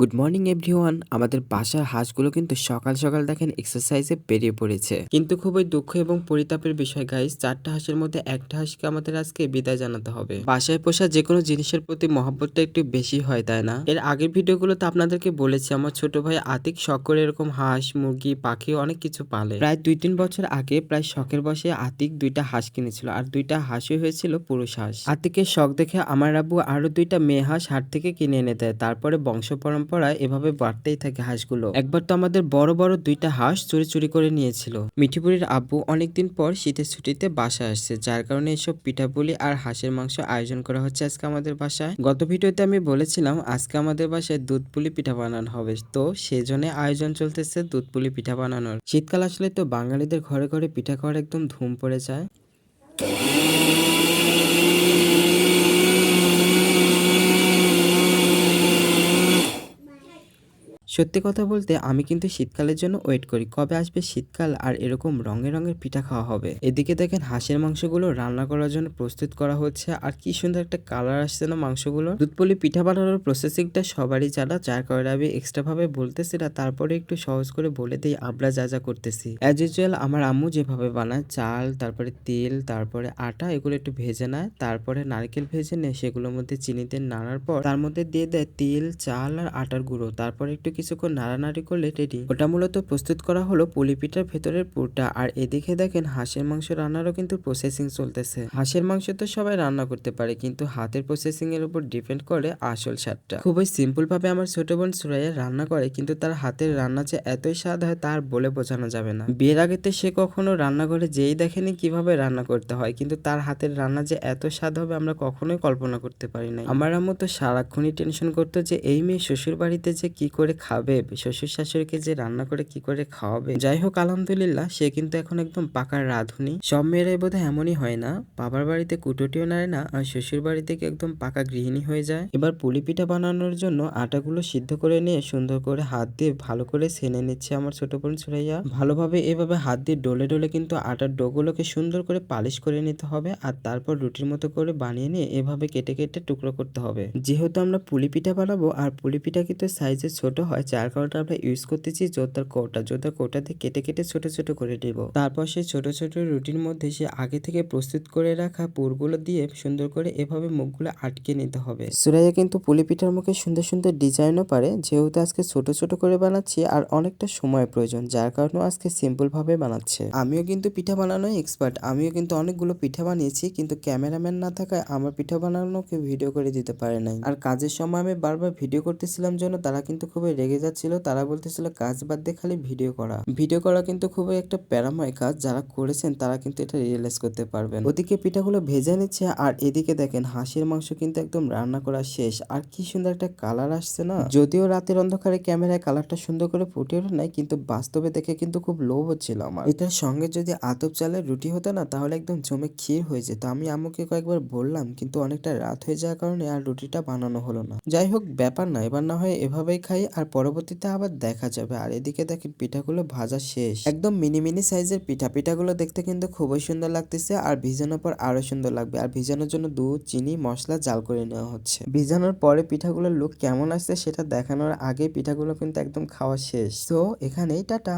Good morning everyone আমাদের বাসার হাঁসগুলো কিন্তু সকাল সকাল দেখেন এক্সারসাইজে বেরিয়ে পড়েছে। কিন্তু খুবই দুঃখ এবং পরিতাপের বিষয় গাইস চারটা হাঁসের মধ্যে একটা হাঁসকে আমাদের আজকে বিদায় জানাতে হবে। বাসায় পোষা যে কোনো জিনিসের প্রতি মহব্বতটা একটু বেশি হয়, তাই না? এর আগের ভিডিওগুলোতে আপনাদেরকে বলেছি, আমার ছোট ভাই আতিক শখ করে এরকম হাঁস, মুরগি, পাখি অনেক কিছু পালে। প্রায় দুই তিন বছর আগে, প্রায় শখের বসে আতিক দুইটা হাঁস কিনেছিল আর দুইটা হাঁসই হয়েছিল পুরুষ হাঁস। আতিকের শখ দেখে আমার আব্বু আরও দুইটা মেয়ে হাঁস হাট থেকে কিনে এনে দেয়, তারপরে বংশ পরম্পরায় এভাবে বাড়তেই থাকে হাঁসগুলো। একবার তো আমাদের বড় বড় দুইটা হাঁস চুরি চুরি করে নিয়েছিল। মিঠিপুরির আব্বু অনেকদিন পর শীতের ছুটিতে বাসা আসছে, যার কারণে এসব পিঠাপুলি আর হাঁসের মাংস আয়োজন করা হচ্ছে আজকে আমাদের বাসায়। গত ভিডিওতে আমি বলেছিলাম, আজকে আমাদের বাসায় দুধ পুলি পিঠা বানানো হবে। তো সেজন্য আয়োজন চলতেছে দুধ পুলি পিঠা বানানোর। শীতকাল আসলে তো বাঙালিদের ঘরে ঘরে পিঠা খাওয়ার একদম ধুম পড়ে যায়। সত্যি কথা বলতে আমি কিন্তু শীতকালের জন্য ওয়েট করি, কবে আসবে শীতকাল আর এরকম রঙের রঙের পিঠা খাওয়া হবে। এদিকে দেখেন হাঁসের মাংসগুলো রান্না করার জন্য প্রস্তুত করা হচ্ছে আর কি সুন্দর একটা কালার আসছে না মাংসগুলো দুধপলি পিঠা বানানোর প্রসেসিংটা সবারই জানা, যার কারণে আমি এক্সট্রা ভাবে বলতেছি না, তারপরে একটু সহজ করে বলে দিই, আমরা যা যা করতেছি। অ্যাজ ইউজুয়াল আমার আম্মু যেভাবে বানায়, চাল, তারপরে তেল, তারপরে আটা, এগুলো একটু ভেজে নেয়, তারপরে নারকেল ভেজে নেয় সেগুলোর মধ্যে চিনিতে নাড়ার পর তার মধ্যে দিয়ে দেয় তেল, চাল আর আটার গুঁড়ো, তারপরে একটু কিছুক্ষণ নাড়ানাড়ি করলে রেডি ওটা মূলত প্রস্তুত করা হলো পুলি পিঠার ভেতরের পুরটা। আর এদিকে দেখেন হাঁসের মাংস রান্নারও কিন্তু প্রসেসিং চলতেছে। হাঁসের মাংস তো সবাই রান্না করতে পারে, কিন্তু হাতের প্রসেসিং এর উপর ডিপেন্ড করে আসল স্বাদটা। খুবই সিম্পল ভাবে আমার ছোট বোন সুরাইয়া রান্না করে, কিন্তু তার হাতের রান্না যে এতই স্বাদ হয় তার বলে বোঝানো যাবে না। বিয়ের আগে তো সে কখনো রান্নাঘরে যেই দেখেনি কীভাবে রান্না করতে হয়, কিন্তু তার হাতের রান্না যে এত স্বাদ হবে আমরা কখনোই কল্পনা করতে পারি না আমার আম্মু তো সারাক্ষণই টেনশন করতো যে, এই মেয়ে শ্বশুর বাড়িতে যে কি করে খাবে? শ্বশুর শাশুড়িকে যে রান্না করে কি করে খাওয়াবে। যাই হোক আলহামদুলিল্লাহ, সে কিন্তু এখন একদম পাকার রাঁধুনি। সব মেয়েরাই বোধহয় এমনই হয় না? বাবার বাড়িতে কুটোটিও নাড়ে না, আর শ্বশুর বাড়ি থেকে একদম পাকা গৃহিণী হয়ে যায়। এবার পুলি পিঠা বানানোর জন্য আটাগুলো সিদ্ধ করে নিয়ে সুন্দর করে হাত দিয়ে ভালো করে সেনে নিচ্ছে আমার ছোট বোন সুরাইয়া। ভালোভাবে এভাবে হাত দিয়ে ডলে ডলে কিন্তু আটার ডোগুলোকে সুন্দর করে পালিশ করে নিতে হবে, আর তারপর রুটির মতো করে বানিয়ে নিয়ে এভাবে কেটে কেটে টুকরো করতে হবে। যেহেতু আমরা পুলি পিঠা বানাবো, আর পুলি পিঠা কিন্তু সাইজে ছোট হয় যার কারণে আমরা ইউজ করতেছি জোতার কোটা। জোতার কোটা দিয়ে কেটে কেটে, ছোট ছোট করে নেব। তারপর সেই ছোট ছোট রুটির মধ্যে সে আগে থেকে প্রস্তুত করে রাখা পুরগুলো দিয়ে সুন্দর করে এভাবে মুখগুলো আটকে নিতে হবে। সুরাইয়া কিন্তু পুলি পিঠার মুখে সুন্দর সুন্দর ডিজাইনও পারে। যেহেতু আজকে ছোট ছোট করে বানাচ্ছি আর অনেকটা সময় প্রয়োজন, যার কারণে আজকে সিম্পল ভাবে বানাচ্ছে। আমিও কিন্তু পিঠা বানানোই এক্সপার্ট আমিও কিন্তু অনেকগুলো পিঠা বানিয়েছি, কিন্তু ক্যামেরাম্যান না থাকায় আমার পিঠা বানানোকে ভিডিও করে দিতে পারে নাই। আর কাজের সময় আমি বারবার ভিডিও করতেছিলাম জন্য তারা কিন্তু খুবই রেগে যাচ্ছিল, তারা বলতেছিল, কাজ বাদ দিয়ে খালি ভিডিও করা। ভিডিও করা কিন্তু খুবই একটা প্যারাময় কাজ, যারা করেছেন তারা কিন্তু এটা রিয়েলাইজ করতে পারবেন। ওদিকে পিঠাগুলো ভেজে নিচ্ছে, আর এদিকে দেখেন হাঁসের মাংস কিন্তু একদম রান্না করা শেষ। আর কি সুন্দর একটা কালার আসছে না? যদিও রাতের অন্ধকারে ক্যামেরায় কালারটা সুন্দর করে ফুটে ওঠে নাই, কিন্তু বাস্তবে দেখে কিন্তু খুব লোভ হচ্ছিল আমার। এটার সঙ্গে যদি আতপ চালের রুটি হতো না, তাহলে একদম জমে ক্ষীর হয়ে যেত। আমি আম্মুকে কয়েকবার বললাম, কিন্তু অনেকটা রাত হয়ে যাওয়ার কারণে আর রুটিটা বানানো হলো না। যাই হোক, ব্যাপার না, এবার না হয় এভাবেই খাই, আর পরবর্তীতে আবার দেখা যাবে। আর এদিকে দেখেন পিঠাগুলো ভাজা শেষ। একদম মিনি মিনি সাইজের পিঠা। পিঠাগুলো দেখতে কিন্তু খুবই সুন্দর লাগতেছে আর ভিজানোর পর আরও সুন্দর লাগবে। আর ভিজানোর জন্য দুধ, চিনি, মশলা জাল করে নেওয়া হচ্ছে। ভিজানোর পরে পিঠাগুলোর লুক কেমন আসছে সেটা দেখানোর আগে পিঠাগুলো কিন্তু একদম খাওয়া শেষ। তো এখানেই টাটা।